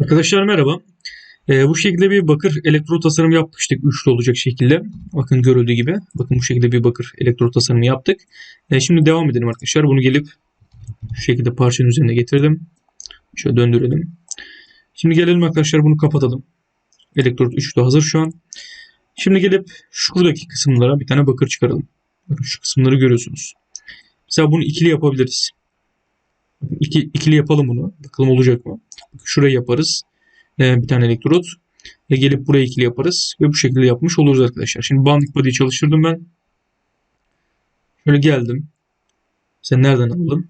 Arkadaşlar merhaba. Ee, bu şekilde bir bakır elektro tasarım yapmıştık. Üçlü olacak şekilde. Bakın görüldüğü gibi. Bakın bu şekilde bir bakır elektro tasarımı yaptık. Ee, şimdi devam edelim arkadaşlar. Bunu gelip şu şekilde parçanın üzerine getirdim. Şöyle döndürelim. Şimdi gelelim arkadaşlar bunu kapatalım. Elektrot üçlü hazır şu an. Şimdi gelip şuradaki kısımlara bir tane bakır çıkaralım. Bakın şu kısımları görüyorsunuz. Mesela bunu ikili yapabiliriz. İki, ikili yapalım bunu. Bakalım olacak mı? Şurayı yaparız. Ee, bir tane elektrot. Ve gelip buraya ikili yaparız. Ve bu şekilde yapmış oluruz arkadaşlar. Şimdi bandik body'yi çalıştırdım ben. Şöyle geldim. Sen nereden alalım?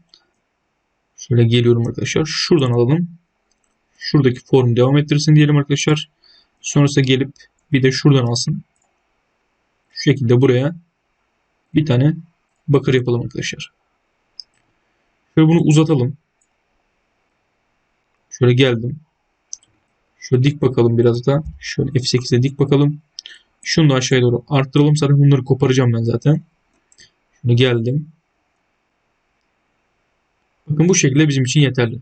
Şöyle geliyorum arkadaşlar. Şuradan alalım. Şuradaki form devam ettirsin diyelim arkadaşlar. Sonrasında gelip bir de şuradan alsın. Şu şekilde buraya bir tane bakır yapalım arkadaşlar. Şöyle bunu uzatalım. Şöyle geldim. Şöyle dik bakalım biraz da. Şöyle F8'e dik bakalım. Şunu da aşağıya doğru arttıralım. Zaten bunları koparacağım ben zaten. Şöyle geldim. Bakın bu şekilde bizim için yeterli.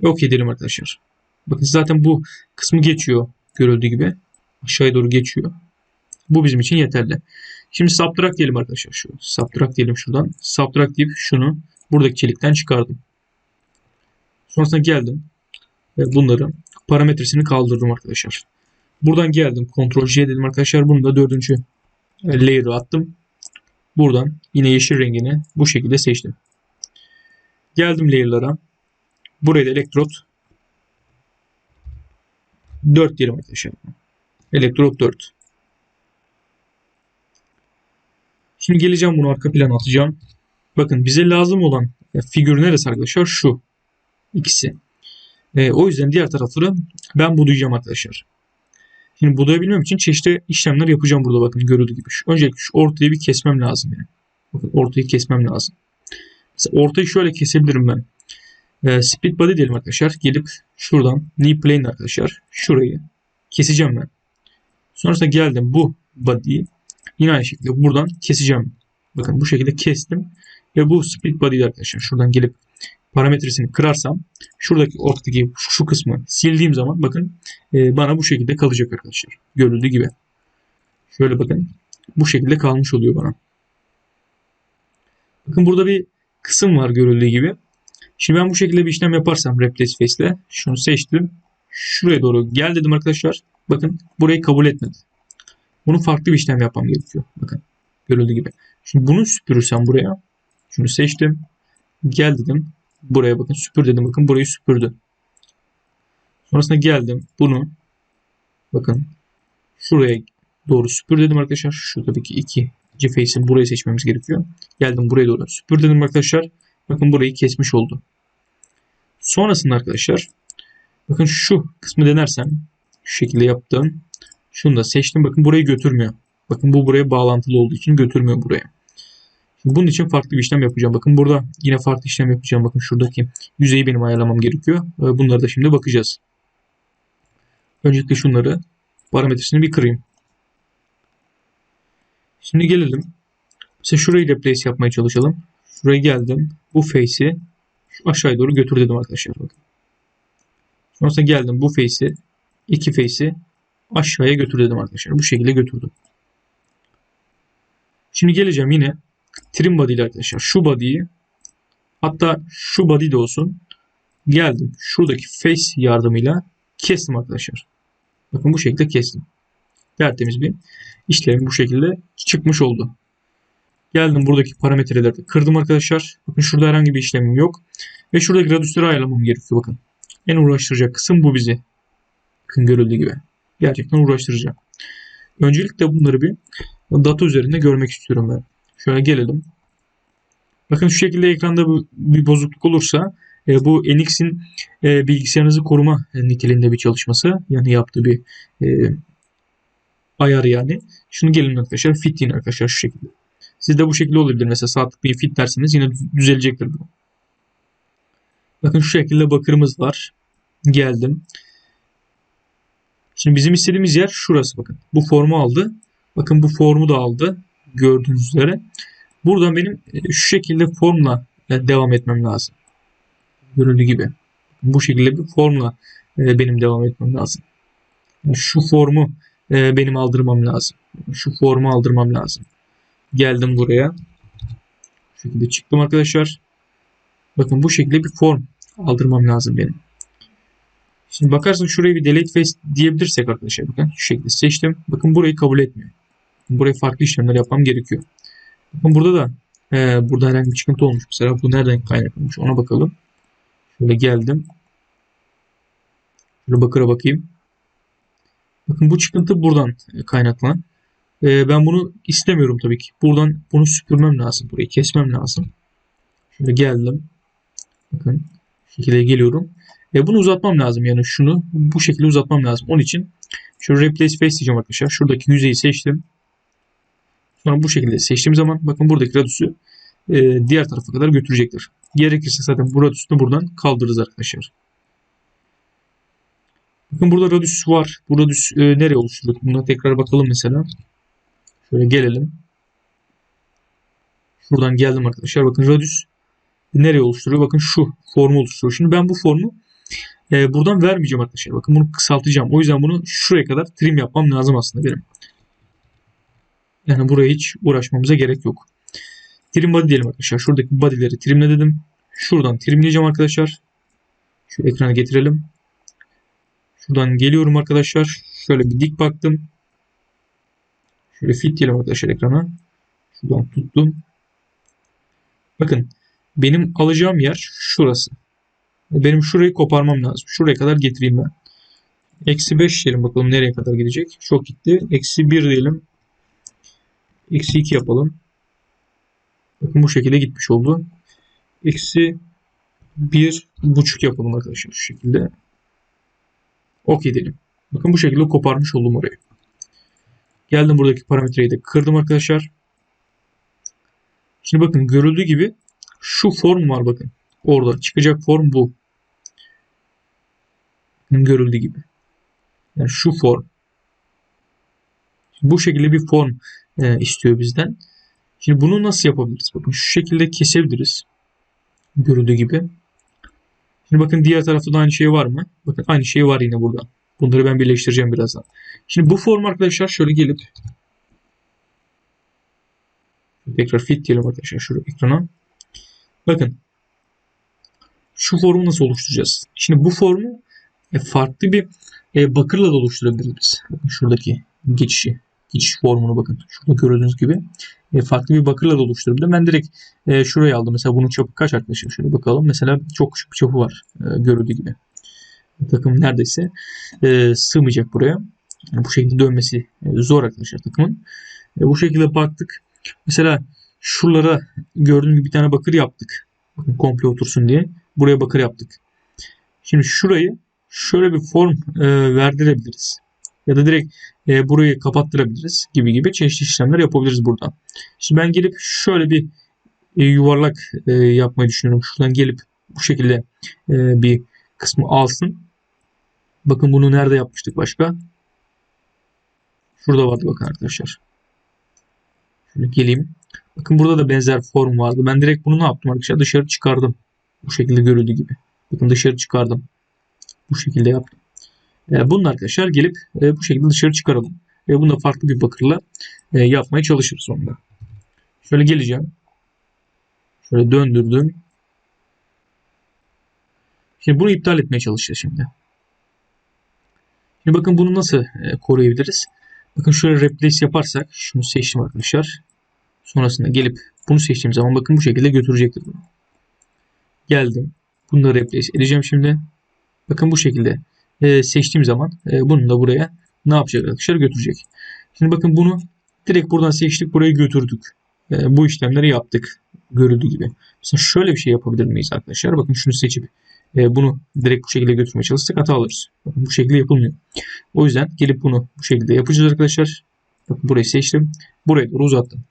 Yok edelim arkadaşlar. Bakın zaten bu kısmı geçiyor. Görüldüğü gibi. Aşağıya doğru geçiyor. Bu bizim için yeterli. Şimdi subtract diyelim arkadaşlar. Şu subtract diyelim şuradan. Subtract deyip şunu buradaki çelikten çıkardım. Sonrasında geldim. Ve bunları parametresini kaldırdım arkadaşlar. Buradan geldim. Ctrl J dedim arkadaşlar. Bunu da dördüncü layer'ı attım. Buradan yine yeşil rengini bu şekilde seçtim. Geldim layer'lara. Buraya da elektrot 4 diyelim arkadaşlar. Elektrot 4. Şimdi geleceğim bunu arka plana atacağım. Bakın bize lazım olan figür neresi arkadaşlar? Şu. ikisi. E, o yüzden diğer tarafları ben budayacağım arkadaşlar. Şimdi budayabilmem için çeşitli işlemler yapacağım burada bakın görüldüğü gibi. Şu, öncelikle şu ortayı bir kesmem lazım yani. Bakın ortayı kesmem lazım. Mesela ortayı şöyle kesebilirim ben. E, split body diyelim arkadaşlar. Gelip şuradan knee plane arkadaşlar. Şurayı keseceğim ben. Sonrasında geldim bu body'yi yine aynı şekilde buradan keseceğim. Bakın bu şekilde kestim. Ve bu split body arkadaşlar. Şuradan gelip parametresini kırarsam şuradaki ortadaki şu kısmı sildiğim zaman bakın e, bana bu şekilde kalacak arkadaşlar. Görüldüğü gibi. Şöyle bakın. Bu şekilde kalmış oluyor bana. Bakın burada bir kısım var görüldüğü gibi. Şimdi ben bu şekilde bir işlem yaparsam Replace Face ile şunu seçtim. Şuraya doğru gel dedim arkadaşlar. Bakın burayı kabul etmedi. Bunu farklı bir işlem yapmam gerekiyor. Bakın görüldüğü gibi. Şimdi bunu süpürürsem buraya. Şunu seçtim. Gel dedim. Buraya bakın süpür dedim. Bakın burayı süpürdü. Sonrasında geldim. Bunu bakın şuraya doğru süpür dedim arkadaşlar. Şu tabii ki iki face'i burayı seçmemiz gerekiyor. Geldim buraya doğru süpür dedim arkadaşlar. Bakın burayı kesmiş oldu. Sonrasında arkadaşlar bakın şu kısmı denersem şu şekilde yaptım. Şunu da seçtim. Bakın burayı götürmüyor. Bakın bu buraya bağlantılı olduğu için götürmüyor buraya. Bunun için farklı bir işlem yapacağım. Bakın burada yine farklı işlem yapacağım. Bakın şuradaki yüzeyi benim ayarlamam gerekiyor. Bunları da şimdi bakacağız. Öncelikle şunları parametresini bir kırayım. Şimdi gelelim. Mesela şurayı replace yapmaya çalışalım. Şuraya geldim. Bu face'i aşağıya doğru götür dedim arkadaşlar. Bakın. Sonrasında geldim bu face'i iki face'i aşağıya götür dedim arkadaşlar. Bu şekilde götürdüm. Şimdi geleceğim yine trim body ile arkadaşlar. Şu body'yi hatta şu body de olsun. Geldim. Şuradaki face yardımıyla kestim arkadaşlar. Bakın bu şekilde kestim. Tertemiz bir işlem bu şekilde çıkmış oldu. Geldim buradaki parametreleri kırdım arkadaşlar. Bakın şurada herhangi bir işlemim yok. Ve şuradaki radyüsleri ayarlamam gerekiyor bakın. En uğraştıracak kısım bu bizi. Bakın görüldüğü gibi. Gerçekten uğraştıracak. Öncelikle bunları bir data üzerinde görmek istiyorum ben. Şöyle gelelim. Bakın şu şekilde ekranda bir bozukluk olursa e, bu Enix'in e, bilgisayarınızı koruma niteliğinde bir çalışması. Yani yaptığı bir e, ayar yani. Şunu gelin arkadaşlar fit deyin arkadaşlar şu şekilde. Sizde bu şekilde olabilir. Mesela sağ tıklayıp fit derseniz yine düzelecektir bu. Bakın şu şekilde bakırımız var. Geldim. Şimdi bizim istediğimiz yer şurası bakın. Bu formu aldı. Bakın bu formu da aldı. Gördüğünüz üzere. Buradan benim şu şekilde formla devam etmem lazım. Görüldüğü gibi. Bu şekilde bir formla e, benim devam etmem lazım. Şu formu e, benim aldırmam lazım. Şu formu aldırmam lazım. Geldim buraya. Bu şekilde çıktım arkadaşlar. Bakın bu şekilde bir form aldırmam lazım benim. Şimdi bakarsın şuraya bir delete face diyebilirsek arkadaşlar bakın şu şekilde seçtim. Bakın burayı kabul etmiyor. Buraya farklı işlemler yapmam gerekiyor. Bakın burada da e, burada herhangi bir çıkıntı olmuş. Mesela bu nereden kaynaklanmış ona bakalım. Şöyle geldim. Şöyle bakıra bakayım. Bakın bu çıkıntı buradan kaynaklanan. E, ben bunu istemiyorum tabii ki. Buradan bunu süpürmem lazım. Burayı kesmem lazım. Şöyle geldim. Bakın şu şekilde geliyorum. E, bunu uzatmam lazım. Yani şunu bu şekilde uzatmam lazım. Onun için şöyle replace face diyeceğim arkadaşlar. Şuradaki yüzeyi seçtim. Sonra bu şekilde seçtiğim zaman bakın buradaki radius'u e, diğer tarafa kadar götürecektir. Gerekirse zaten bu radius'u buradan kaldırırız arkadaşlar. Bakın burada radius var. Bu radius e, nereye oluşturulur? Buna tekrar bakalım mesela. Şöyle gelelim. Şuradan geldim arkadaşlar. Bakın radius nereye oluşturuyor? Bakın şu formu oluşturuyor. Şimdi ben bu formu e, buradan vermeyeceğim arkadaşlar. Bakın bunu kısaltacağım. O yüzden bunu şuraya kadar trim yapmam lazım aslında benim. Yani buraya hiç uğraşmamıza gerek yok. Trim body diyelim arkadaşlar. Şuradaki body'leri trimle dedim. Şuradan trimleyeceğim arkadaşlar. Şu ekrana getirelim. Şuradan geliyorum arkadaşlar. Şöyle bir dik baktım. Şöyle fit diyelim arkadaşlar ekrana. Şuradan tuttum. Bakın benim alacağım yer şurası. Benim şurayı koparmam lazım. Şuraya kadar getireyim ben. Eksi 5 diyelim bakalım nereye kadar gidecek. Çok gitti. Eksi 1 diyelim. Eksi 2 yapalım. Bakın bu şekilde gitmiş oldu. Eksi 1 buçuk yapalım arkadaşlar şu şekilde. OK diyelim. Bakın bu şekilde koparmış oldum orayı. Geldim buradaki parametreyi de kırdım arkadaşlar. Şimdi bakın görüldüğü gibi şu form var bakın. Orada çıkacak form bu. Görüldüğü gibi. Yani şu form. Bu şekilde bir form e, istiyor bizden. Şimdi bunu nasıl yapabiliriz? Bakın şu şekilde kesebiliriz. Görüldüğü gibi. Şimdi bakın diğer tarafta da aynı şey var mı? Bakın aynı şey var yine burada. Bunları ben birleştireceğim birazdan. Şimdi bu form arkadaşlar şöyle gelip tekrar fit diyelim arkadaşlar şu ekrana. Bakın şu formu nasıl oluşturacağız? Şimdi bu formu e, farklı bir e, bakırla da oluşturabiliriz. Bakın şuradaki geçişi, geçiş formunu bakın. Şurada gördüğünüz gibi e, farklı bir bakırla da oluşturabilirim. Ben direkt şuraya aldım. Mesela bunun çapı kaç arkadaşlar? Şöyle bakalım. Mesela çok küçük bir çapı var görüldüğü gibi. Takım neredeyse sığmayacak buraya. Yani bu şekilde dönmesi zor arkadaşlar takımın. bu şekilde baktık. Mesela şuralara gördüğünüz gibi bir tane bakır yaptık. Bakın komple otursun diye. Buraya bakır yaptık. Şimdi şurayı şöyle bir form e, verdirebiliriz. Ya da direkt e, burayı kapattırabiliriz gibi gibi çeşitli işlemler yapabiliriz buradan. Şimdi ben gelip şöyle bir e, yuvarlak e, yapmayı düşünüyorum. Şuradan gelip bu şekilde e, bir kısmı alsın. Bakın bunu nerede yapmıştık başka? Şurada vardı bakın arkadaşlar. Şöyle geleyim. Bakın burada da benzer form vardı. Ben direkt bunu ne yaptım arkadaşlar? Dışarı çıkardım. Bu şekilde görüldüğü gibi. Bakın dışarı çıkardım. Bu şekilde yaptım. E, bunun arkadaşlar gelip e, bu şekilde dışarı çıkaralım. Ve bunu da farklı bir bakırla e, yapmaya çalışırız sonra. Şöyle geleceğim. Şöyle döndürdüm. Şimdi bunu iptal etmeye çalışacağız şimdi. Şimdi bakın bunu nasıl e, koruyabiliriz? Bakın şöyle replace yaparsak şunu seçtim arkadaşlar. Sonrasında gelip bunu seçtiğim zaman bakın bu şekilde götürecektir bunu. Geldim. Bunu da replace edeceğim şimdi. Bakın bu şekilde e, seçtiğim zaman e, bunu da buraya ne yapacak arkadaşlar götürecek. Şimdi bakın bunu direkt buradan seçtik buraya götürdük. E, bu işlemleri yaptık. Görüldüğü gibi. Mesela şöyle bir şey yapabilir miyiz arkadaşlar? Bakın şunu seçip e, bunu direkt bu şekilde götürmeye çalışsak hata alırız. Bakın bu şekilde yapılmıyor. O yüzden gelip bunu bu şekilde yapacağız arkadaşlar. Bakın burayı seçtim. Buraya doğru uzattım.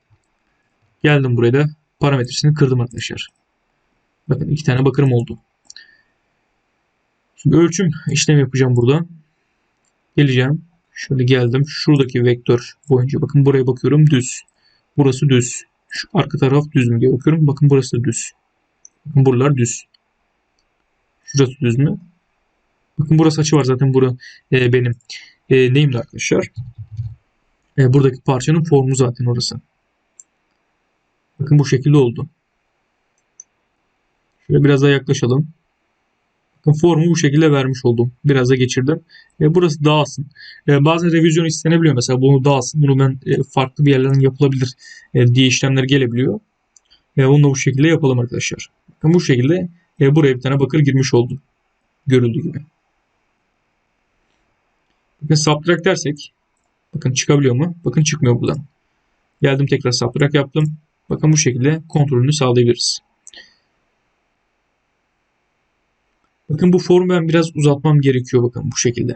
Geldim buraya da parametresini kırdım arkadaşlar. Bakın iki tane bakırım oldu. Şimdi ölçüm işlemi yapacağım burada. Geleceğim. Şöyle geldim. Şuradaki vektör boyunca bakın buraya bakıyorum düz. Burası düz. Şu arka taraf düz mü diye bakıyorum. Bakın burası da düz. Bakın buralar düz. Şurası düz mü? Bakın burası açı var zaten bura e, benim e, neyimdi arkadaşlar? E, buradaki parçanın formu zaten orası. Bakın bu şekilde oldu. Şöyle biraz daha yaklaşalım. Formu bu şekilde vermiş oldum. Biraz da geçirdim. E, burası dağılsın. E, bazen revizyon istenebiliyor. Mesela bunu dağılsın. Bunu ben e, farklı bir yerlerden yapılabilir e, diye işlemler gelebiliyor. E, onu da bu şekilde yapalım arkadaşlar. Bakın bu şekilde e, buraya bir tane bakır girmiş oldu. Görüldüğü gibi. Bakın subtract dersek bakın çıkabiliyor mu? Bakın çıkmıyor buradan. Geldim tekrar subtract yaptım. Bakın bu şekilde kontrolünü sağlayabiliriz. Bakın bu formu ben biraz uzatmam gerekiyor bakın bu şekilde.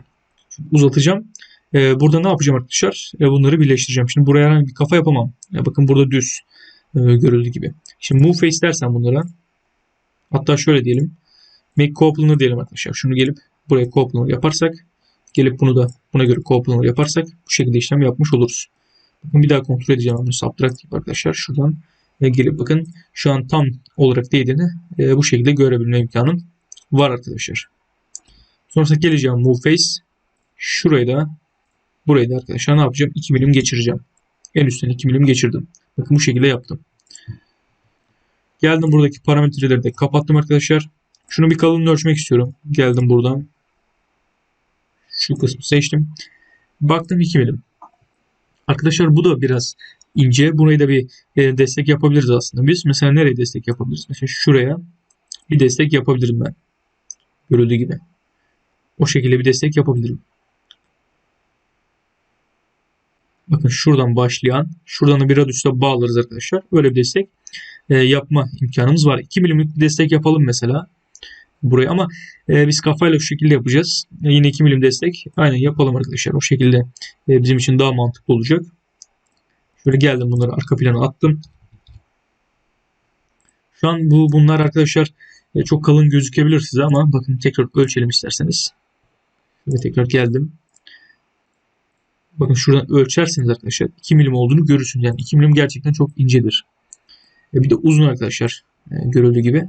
Uzatacağım. Ee, burada ne yapacağım arkadaşlar? Ee, bunları birleştireceğim. Şimdi buraya herhangi bir kafa yapamam. Ya bakın burada düz e, görüldüğü gibi. Şimdi move face dersen bunlara hatta şöyle diyelim. Make coplaner diyelim arkadaşlar. Şunu gelip buraya coplaner yaparsak gelip bunu da buna göre coplaner yaparsak bu şekilde işlem yapmış oluruz. Bakın bir daha kontrol edeceğim bunu subtract yapıp arkadaşlar şuradan e, gelip bakın şu an tam olarak değdiğini e, bu şekilde görebilme imkanım var arkadaşlar. Sonrasında geleceğim move face. Şurayı da burayı da arkadaşlar ne yapacağım? 2 milim geçireceğim. En üstten 2 milim geçirdim. Bakın bu şekilde yaptım. Geldim buradaki parametreleri de kapattım arkadaşlar. Şunu bir kalınlığını ölçmek istiyorum. Geldim buradan. Şu kısmı seçtim. Baktım 2 milim. Arkadaşlar bu da biraz ince. Burayı da bir e, destek yapabiliriz aslında biz. Mesela nereye destek yapabiliriz? Mesela şuraya bir destek yapabilirim ben. Görüldüğü gibi. O şekilde bir destek yapabilirim. Bakın şuradan başlayan, şuradan da bir radius'la bağlarız arkadaşlar. Böyle bir destek e, yapma imkanımız var. 2 milimlik bir destek yapalım mesela. Buraya ama e, biz kafayla şu şekilde yapacağız. E, yine 2 milim destek. Aynen yapalım arkadaşlar. O şekilde e, bizim için daha mantıklı olacak. Şöyle geldim bunları arka plana attım. Şu an bu bunlar arkadaşlar e, çok kalın gözükebilir size ama bakın tekrar ölçelim isterseniz. Ve tekrar geldim. Bakın şuradan ölçerseniz arkadaşlar 2 milim olduğunu görürsünüz. Yani 2 milim gerçekten çok incedir. E bir de uzun arkadaşlar e, görüldüğü gibi.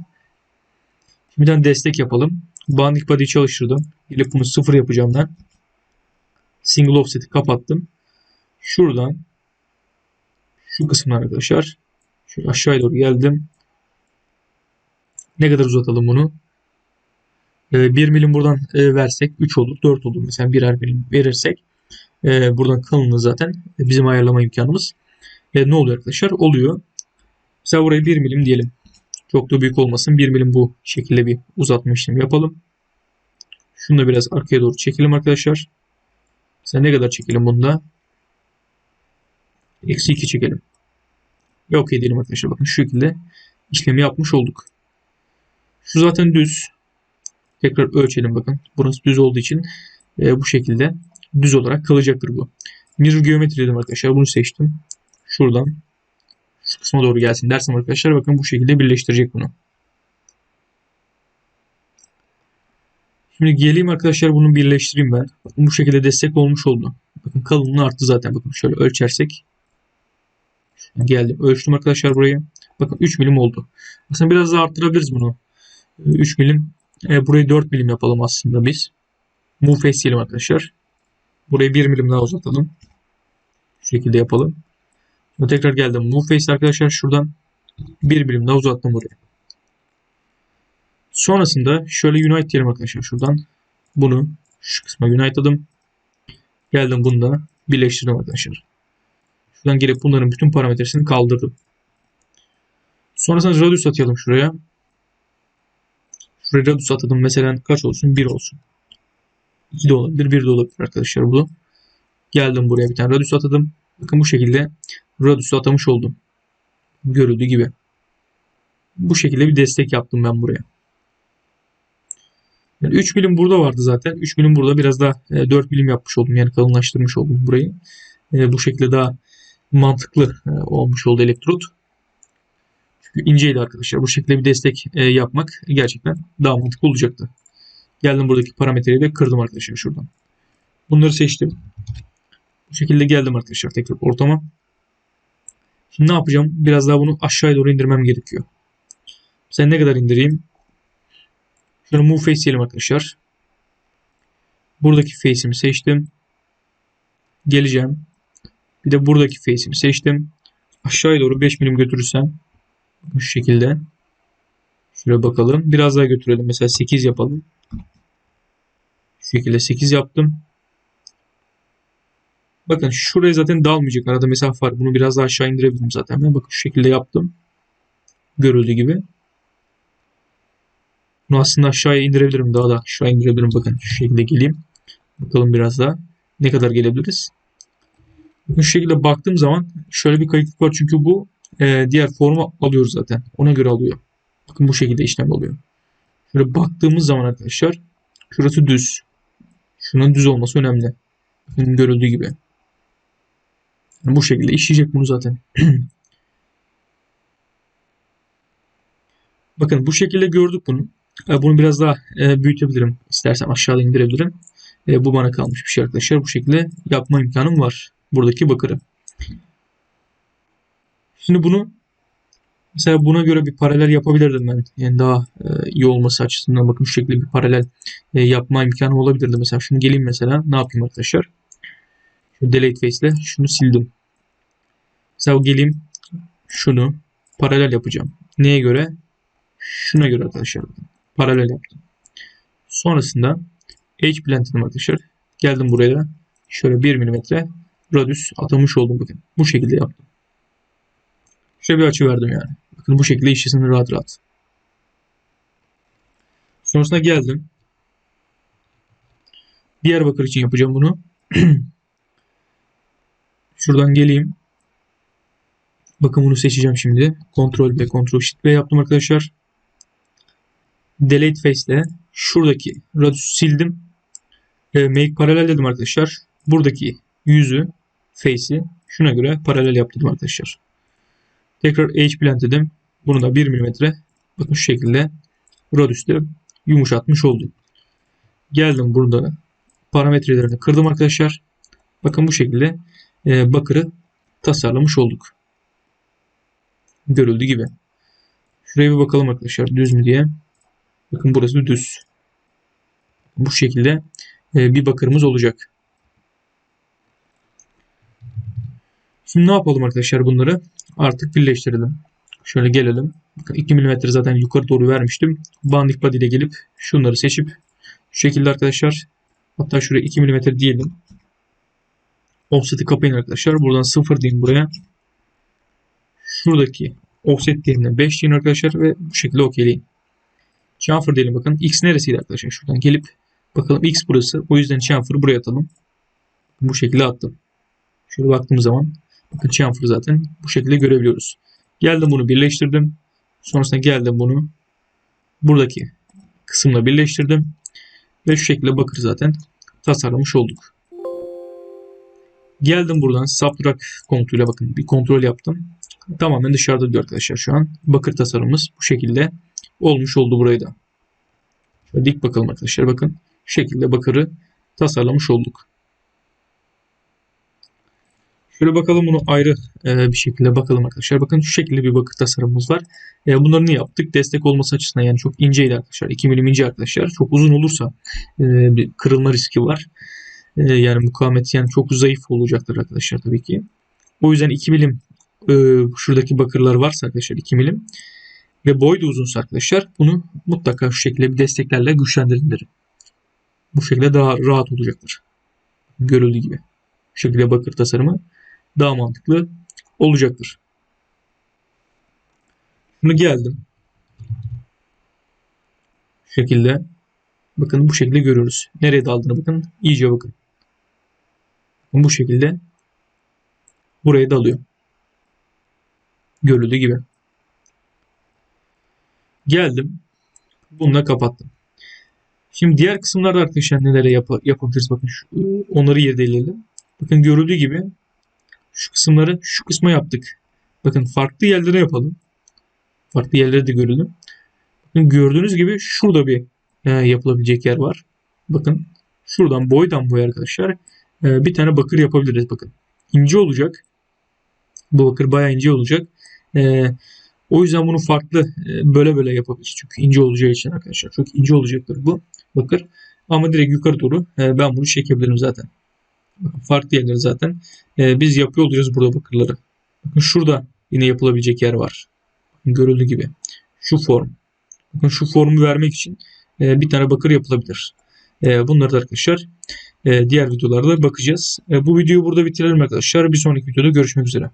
Şimdi bir destek yapalım. Bandik body çalıştırdım. Gelip bunu sıfır yapacağım ben. Single offset'i kapattım. Şuradan şu kısımdan arkadaşlar şöyle aşağıya doğru geldim. Ne kadar uzatalım bunu? E, 1 milim buradan e, versek 3 olur, 4 olur. Mesela birer milim verirsek e, buradan kalınlığı zaten bizim ayarlama imkanımız. E, ne oluyor arkadaşlar? Oluyor. Mesela buraya 1 milim diyelim. Çok da büyük olmasın. 1 milim bu şekilde bir uzatma işlemi yapalım. Şunu da biraz arkaya doğru çekelim arkadaşlar. Mesela ne kadar çekelim bunda? Eksi 2 çekelim. Ve okey diyelim arkadaşlar. Bakın şu şekilde işlemi yapmış olduk. Şu zaten düz. Tekrar ölçelim bakın. Burası düz olduğu için e, bu şekilde düz olarak kalacaktır bu. Mirror geometri dedim arkadaşlar. Bunu seçtim. Şuradan şu kısma doğru gelsin dersem arkadaşlar bakın bu şekilde birleştirecek bunu. Şimdi geleyim arkadaşlar bunu birleştireyim ben. Bakın bu şekilde destek olmuş oldu. Bakın kalınlığı arttı zaten. Bakın şöyle ölçersek. Geldim. Ölçtüm arkadaşlar burayı. Bakın 3 milim oldu. Aslında biraz daha arttırabiliriz bunu. 3 milim. E, burayı 4 milim yapalım aslında biz. Move face diyelim arkadaşlar. Burayı 1 milim daha uzatalım. Şu şekilde yapalım. Şimdi tekrar geldim. Move face arkadaşlar şuradan 1 milim daha uzattım buraya. Sonrasında şöyle unite diyelim arkadaşlar şuradan. Bunu şu kısma unite'ladım. Geldim bunu da birleştirdim arkadaşlar. Şuradan gelip bunların bütün parametresini kaldırdım. Sonrasında radius atayalım şuraya. Radius atadım. Mesela kaç olsun? 1 olsun. 2 de olabilir. 1 de olabilir arkadaşlar bu. Geldim buraya bir tane radius atadım. Bakın bu şekilde radius'u atamış oldum. Görüldüğü gibi. Bu şekilde bir destek yaptım ben buraya. Yani 3 milim burada vardı zaten. 3 milim burada biraz daha 4 e, milim yapmış oldum. Yani kalınlaştırmış oldum burayı. E, bu şekilde daha mantıklı e, olmuş oldu elektrot. Çünkü inceydi arkadaşlar. Bu şekilde bir destek yapmak gerçekten daha mantıklı olacaktı. Geldim buradaki parametreyi de kırdım arkadaşlar şuradan. Bunları seçtim. Bu şekilde geldim arkadaşlar tekrar ortama. Şimdi ne yapacağım? Biraz daha bunu aşağıya doğru indirmem gerekiyor. Sen ne kadar indireyim? Şöyle move face diyelim arkadaşlar. Buradaki face'imi seçtim. Geleceğim. Bir de buradaki face'imi seçtim. Aşağıya doğru 5 milim götürürsem bu şekilde. Şuraya bakalım. Biraz daha götürelim. Mesela 8 yapalım. Şu şekilde 8 yaptım. Bakın şuraya zaten dalmayacak. Arada mesafe var. Bunu biraz daha aşağı indirebilirim zaten. Ben bakın şu şekilde yaptım. Görüldüğü gibi. Bunu aslında aşağıya indirebilirim. Daha da aşağı indirebilirim. Bakın şu şekilde geleyim. Bakalım biraz daha. Ne kadar gelebiliriz? Şu şekilde baktığım zaman şöyle bir kayıtlık var. Çünkü bu e, diğer formu alıyor zaten. Ona göre alıyor. Bakın bu şekilde işlem oluyor. Şöyle baktığımız zaman arkadaşlar şurası düz. Şunun düz olması önemli. Bakın görüldüğü gibi. Yani bu şekilde işleyecek bunu zaten. Bakın bu şekilde gördük bunu. E, Bunu biraz daha e, büyütebilirim. İstersem aşağıda indirebilirim. E, Bu bana kalmış bir şey arkadaşlar. Bu şekilde yapma imkanım var. Buradaki bakırı. Şimdi bunu mesela buna göre bir paralel yapabilirdim ben. Yani daha e, iyi olması açısından bakın şu şekilde bir paralel e, yapma imkanı olabilirdi. Mesela şunu geleyim mesela ne yapayım arkadaşlar? Şu delete face ile şunu sildim. Mesela geleyim şunu paralel yapacağım. Neye göre? Şuna göre arkadaşlar. Paralel yaptım. Sonrasında blend dedim arkadaşlar. Geldim buraya. Şöyle 1 mm radius atamış oldum bakın. Bu şekilde yaptım. Şöyle bir açı verdim yani. Bakın bu şekilde işlesin rahat rahat. Sonrasında geldim. Diğer bakır için yapacağım bunu. Şuradan geleyim. Bakın bunu seçeceğim şimdi. Ctrl V, Ctrl Shift V yaptım arkadaşlar. Delete Face ile şuradaki radius sildim. E, make paralel dedim arkadaşlar. Buradaki yüzü, face'i şuna göre paralel yaptım arkadaşlar. Tekrar H blend dedim. Bunu da 1 mm bakın şu şekilde radius'te yumuşatmış oldum. Geldim burada parametrelerini kırdım arkadaşlar. Bakın bu şekilde e, bakırı tasarlamış olduk. Görüldüğü gibi. Şuraya bir bakalım arkadaşlar düz mü diye. Bakın burası düz. Bu şekilde e, bir bakırımız olacak. Şimdi ne yapalım arkadaşlar bunları? Artık birleştirelim. Şöyle gelelim. Bakın 2 mm zaten yukarı doğru vermiştim. Bandik body ile gelip şunları seçip şu şekilde arkadaşlar hatta şuraya 2 mm diyelim. Offset'i kapayın arkadaşlar. Buradan 0 deyin buraya. Şuradaki offset değerine 5 deyin arkadaşlar ve bu şekilde okeyleyin. Chamfer diyelim bakın. X neresiydi arkadaşlar? Şuradan gelip bakalım X burası. O yüzden chamfer'ı buraya atalım. Bu şekilde attım. Şöyle baktığımız zaman bakın chamfer zaten bu şekilde görebiliyoruz. Geldim bunu birleştirdim. Sonrasında geldim bunu buradaki kısımla birleştirdim. Ve şu şekilde bakır zaten tasarlamış olduk. Geldim buradan subtract komutuyla bakın bir kontrol yaptım. Tamamen dışarıda diyor arkadaşlar şu an. Bakır tasarımımız bu şekilde olmuş oldu burayı da. Şöyle dik bakalım arkadaşlar bakın. Şu şekilde bakırı tasarlamış olduk. Şöyle bakalım bunu ayrı e, bir şekilde bakalım arkadaşlar. Bakın şu şekilde bir bakır tasarımımız var. E, bunları niye yaptık? Destek olması açısından yani çok inceydi arkadaşlar. 2 milim ince arkadaşlar. Çok uzun olursa e, bir kırılma riski var. E, yani mukavemet yani çok zayıf olacaktır arkadaşlar tabii ki. O yüzden 2 milim e, şuradaki bakırlar varsa arkadaşlar 2 milim ve boy da uzunsa arkadaşlar bunu mutlaka şu şekilde bir desteklerle güçlendirin. Bu şekilde daha rahat olacaktır. Görüldüğü gibi. Şu şekilde bakır tasarımı daha mantıklı olacaktır. Şimdi geldim. Şu şekilde. Bakın bu şekilde görüyoruz. Nereye daldığını bakın. İyice bakın. Bu şekilde buraya dalıyor. Görüldüğü gibi. Geldim. Bunu da kapattım. Şimdi diğer kısımlarda arkadaşlar nelere yap yapabiliriz? Bakın şu, onları irdeleyelim. Bakın görüldüğü gibi şu kısımları şu kısma yaptık. Bakın farklı yerlere yapalım. Farklı yerlere de görelim. Bakın gördüğünüz gibi şurada bir e, yapılabilecek yer var. Bakın şuradan boydan boya arkadaşlar e, bir tane bakır yapabiliriz. Bakın ince olacak. Bu bakır bayağı ince olacak. E, O yüzden bunu farklı e, böyle böyle yapabiliriz. Çünkü ince olacağı için arkadaşlar. Çok ince olacaktır bu bakır. Ama direkt yukarı doğru e, ben bunu çekebilirim zaten. Farklı yerleri zaten. e, biz yapıyor olacağız burada bakırları. Bakın şurada yine yapılabilecek yer var. Görüldüğü gibi. Şu form. Bakın şu formu vermek için e, bir tane bakır yapılabilir. E, bunları da arkadaşlar e, diğer videolarda bakacağız. E, bu videoyu burada bitirelim arkadaşlar. Bir sonraki videoda görüşmek üzere.